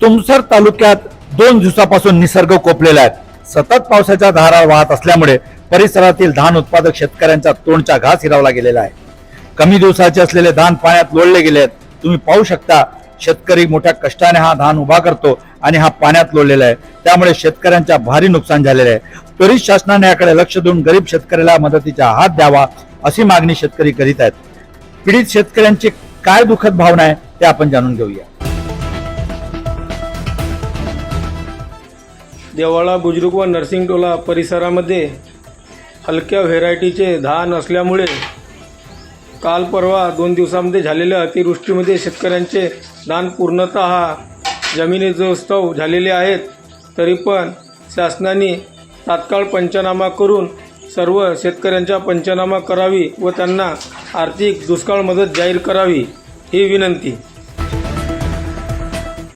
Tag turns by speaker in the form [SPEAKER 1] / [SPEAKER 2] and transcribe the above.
[SPEAKER 1] तुमसर तालुक्यात दोन दिवसापासून निसर्ग कोपलेला आहे. सतत पावसाच्या धारा वाहत असल्यामुळे परिसरातील धान उत्पादक शेतकऱ्यांचा तोंडचा घास हिरावला गेलेला आहे. कमी दिवसाचे असलेले धान पाण्यात लोळले गेले आहेत. तुम्ही पाहू शकता शेतकरी मोठ्या कष्टाने हा धान उभा करतो आणि हा पाण्यात लोळलेला आहे. त्यामुळे शेतकऱ्यांच्या भारी नुकसान झालेलं आहे. त्वरित शासनाने याकडे लक्ष देऊन गरीब शेतकऱ्याला मदतीचा हात द्यावा अशी मागणी शेतकरी करीत आहेत. पीडित शेतकऱ्यांची काय दुःखद भावना आहे ते आपण जाणून घेऊया.
[SPEAKER 2] देवाळा बुजुर्ग व नर्सिंगटोला परिसरामध्ये हलक्या व्हेरायटीचे धान असल्यामुळे काल परवा दोन दिवसामध्ये झालेल्या अतिवृष्टीमध्ये शेतकऱ्यांचे धान पूर्णतः जमिनीजोस्तव झालेले आहेत. तरी पण शासनाने तात्काळ पंचनामा करून सर्व शेतकऱ्यांचा पंचनामा करावी व त्यांना आर्थिक दुष्काळ मदत जाहीर करावी ही विनंती.